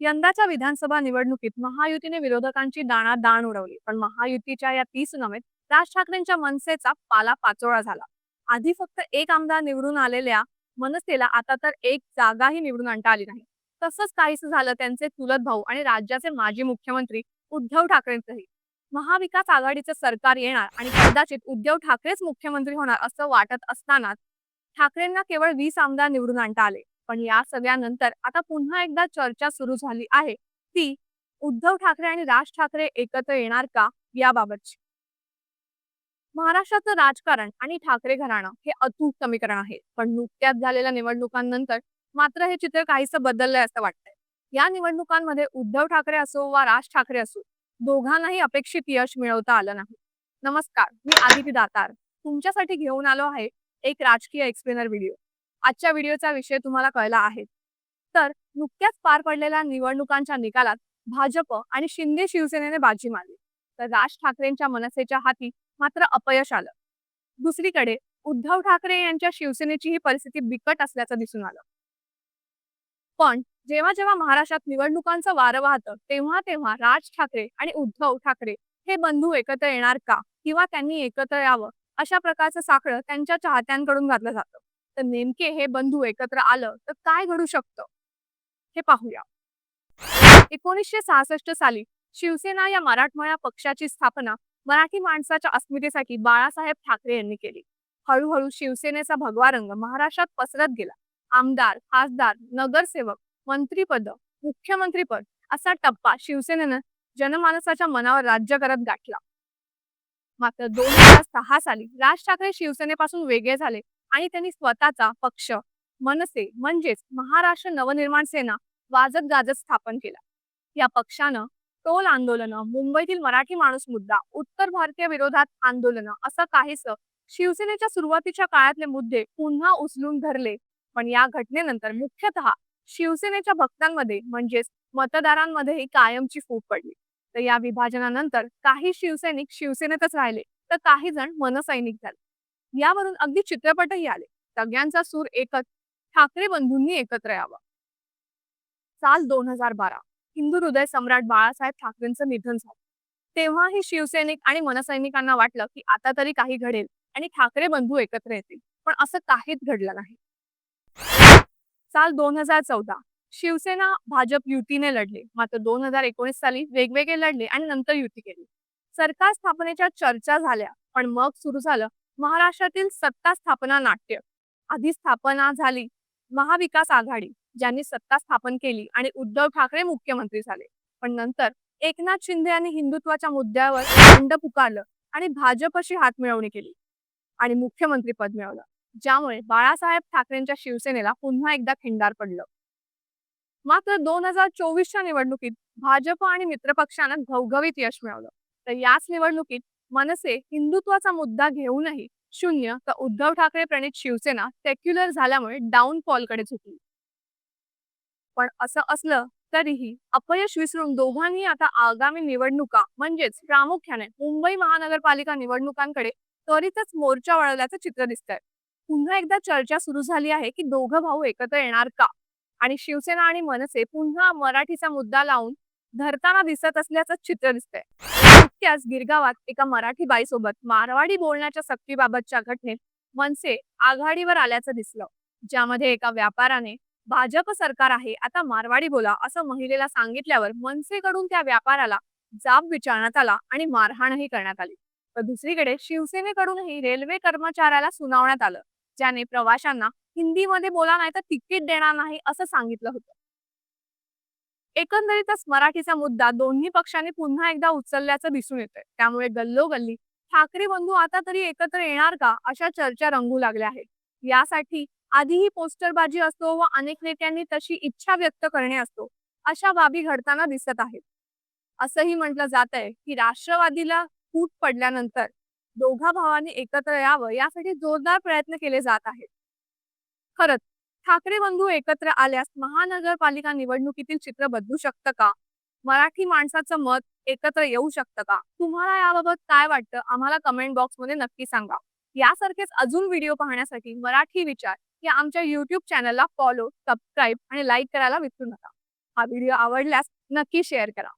यंदाच्या विधानसभा निवडणुकीत महायुतीने विरोधकांची दाणा दाण उडवली पण महायुतीच्या या तीस नव्हे राज ठाकरेंच्या मनसेचा पाला पाचोळा झाला. आधी फक्त एक आमदार निवडून आलेल्या मनसेला आता तर एक जागाही निवडून आणता आली नाही. तसंच काहीच झालं त्यांचे चुलत भाऊ आणि राज्याचे माजी मुख्यमंत्री उद्धव ठाकरेंचंही. महाविकास आघाडीचं सरकार येणार आणि कदाचित उद्धव ठाकरेच मुख्यमंत्री होणार असं वाटत असतानाच ठाकरेंना केवळ वीस आमदार निवडून आणता आले. पण या सगळ्यानंतर आता पुन्हा एकदा चर्चा सुरू झाली आहे ती उद्धव ठाकरे आणि राज ठाकरे एकत्र येणार का याबाबतची. महाराष्ट्राचं राजकारण आणि ठाकरे घराणं हे अचूक समीकरण आहे. पण नुकत्याच झालेल्या निवडणुकांनंतर मात्र हे चित्र काहीसं बदललंय असं वाटतंय. या निवडणुकांमध्ये उद्धव ठाकरे असो वा राज ठाकरे असो दोघांनाही अपेक्षित यश मिळवता आलं नाही. नमस्कार मी आदिती दातार. तुमच्यासाठी घेऊन आलो आहे एक राजकीय एक्सप्लेनर व्हिडिओ. आजच्या व्हिडिओचा विषय तुम्हाला कळला आहे. तर नुकत्याच पार पडलेल्या निवडणुकांच्या निकालात भाजप आणि शिंदे शिवसेनेने बाजी मारली. तर राज ठाकरेंच्या मनसेच्या हाती मात्र अपयश आलं. दुसरीकडे उद्धव ठाकरे यांच्या शिवसेनेची ही परिस्थिती बिकट असल्याचं दिसून आलं. पण जेव्हा जेव्हा महाराष्ट्रात निवडणुकांचं वारं वाहतं तेव्हा तेव्हा राज ठाकरे आणि उद्धव ठाकरे हे बंधू एकत्र येणार का? किंवा त्यांनी एकत्र यावं? अशा प्रकारचं साखळं त्यांच्या चाहत्यांकडून घातलं जातं. तर नेमके हे बंधू एकत्र आलं तर काय घडू शकतं? हे पाहूया. एकोणीसशे सहासष्ट साली शिवसेना या मराठमोळ्या पक्षाची स्थापना मराठी माणसाच्या अस्मितेसाठी बाळासाहेब ठाकरे यांनी केली. हळूहळू शिवसेनेचा भगवा रंग महाराष्ट्रात पसरत गेला. आमदार खासदार नगरसेवक मंत्रीपद मुख्यमंत्रीपद असा टप्पा शिवसेनेनं जनमानसाच्या मनावर राज्य करत गाठला. मात्र दोन हजार सहा साली राज ठाकरे शिवसेनेपासून वेगळे झाले आणि त्यांनी स्वतःचा पक्ष मनसे म्हणजेच महाराष्ट्र नवनिर्माण सेना वाजत गाजत स्थापन केला. या पक्षानं टोल आंदोलन मुंबईतील मराठी माणूस मुद्दा उत्तर भारतीय विरोधात आंदोलन असं काहीसं शिवसेनेच्या सुरुवातीच्या काळातले मुद्दे पुन्हा उचलून धरले. पण या घटनेनंतर मुख्यतः शिवसेनेच्या भक्तांमध्ये म्हणजेच मतदारांमध्येही कायमची फूट पडली. तर या विभाजनानंतर काही शिवसैनिक शिवसेनेतच राहिले तर काही जण मनसैनिक झाले. यावरून अगदी चित्रपटही आले. सगळ्यांचा सूर एकच ठाकरे बंधूंनी एकत्र यावं. साल दोन हजार बारा हिंदू हृदय सम्राट बाळासाहेब ठाकरेंचं निधन झालं. तेव्हाही शिवसैनिक आणि मनसैनिकांना वाटलं की आता तरी काही घडेल आणि ठाकरे बंधू एकत्र येतील पण असं काहीच घडलं नाही. साल दोन हजार चौदा शिवसेना भाजप युतीने लढले. मात्र दोन हजार एकोणीस साली वेगवेगळे लढले आणि नंतर युती केली. सरकार स्थापनेच्या चर्चा झाल्या पण मग सुरू झालं महाराष्ट्रातील सत्ता स्थापना नाट्य. आधी स्थापना झाली महाविकास आघाडी ज्यांनी सत्ता स्थापन केली आणि उद्धव ठाकरे मुख्यमंत्री झाले. पण नंतर एकनाथ शिंदे यांनी हिंदुत्वाच्या मुद्द्यावर खंड पुकारलं आणि भाजपशी हात मिळवणी केली आणि मुख्यमंत्री पद मिळवलं. ज्यामुळे बाळासाहेब ठाकरेंच्या शिवसेनेला पुन्हा एकदा खिंडार पडलं. मात्र दोन हजार चोवीसच्या निवडणुकीत भाजप आणि मित्रपक्षानं घवघवीत यश मिळवलं तर याच निवडणुकीत मनसे हिंदुत्वाचा मुद्दा घेऊनही शून्य तर उद्धव ठाकरे प्रणित शिवसेना सेक्युलर झाल्यामुळे डाऊनफॉलकडे झुकली. पण असं असलं तरीही अपयश विसरून दोघांनी आता आगामी निवडणुका म्हणजेच प्रामुख्याने मुंबई महानगरपालिका निवडणुकांकडे त्वरितच मोर्चा वळवल्याचं चित्र दिसतंय. पुन्हा एकदा चर्चा सुरू झाली आहे की दोघं भाऊ एकत्र येणार का? आणि शिवसेना आणि मनसे पुन्हा मराठीचा मुद्दा लावून धरताना दिसत असल्याचं चित्र दिसतंय. नुकत्याच गिरगावात एका मराठी बाईसोबत मारवाडी बोलण्याच्या सक्तीबाबतच्या घटनेत मनसे आघाडीवर आल्याचं दिसलं. ज्यामध्ये एका व्यापाराने भाजप सरकार आहे आता मारवाडी बोला असं महिलेला सांगितल्यावर मनसेकडून त्या व्यापाराला जाब विचारण्यात आला आणि मारहाणही करण्यात आली. तर दुसरीकडे शिवसेनेकडूनही रेल्वे कर्मचाऱ्याला सुनावण्यात आलं ज्याने प्रवाशांना हिंदीमध्ये बोला नाही तर तिकीट देणार नाही असं सांगितलं होतं. एकंदरीतच मराठीचा मुद्दा दोन्ही पक्षांनी पुन्हा एकदा उचलल्याचं दिसून येतंय. त्यामुळे गल्लोगल्ली ठाकरे बंधू आता तरी एकत्र येणार का अशा चर्चा रंगू लागल्या आहेत. यासाठी आधीही पोस्टरबाजी असतो व अनेक नेत्यांनी तशी इच्छा व्यक्त करणे असतो अशा बाबी घडताना दिसत आहेत. असंही म्हटलं जात आहे की राष्ट्रवादीला फूट पडल्यानंतर दोघा भावांनी एकत्र यावं यासाठी जोरदार प्रयत्न केले जात आहेत. खरंच ठाकरे बंधू एकत्र आल्यास महानगरपालिका निवडणुकीतील चित्र बदलू शकतं का? मराठी माणसाचं मत एकत्र येऊ शकतं का? तुम्हाला याबाबत काय वाटतं? आम्हाला कमेंट बॉक्समध्ये नक्की सांगा. यासारखेच अजून व्हिडिओ पाहण्यासाठी मराठी विचार या आमच्या युट्यूब चॅनलला फॉलो सबस्क्राईब आणि लाईक करायला विसरू नका. हा व्हिडिओ आवडल्यास नक्की शेअर करा.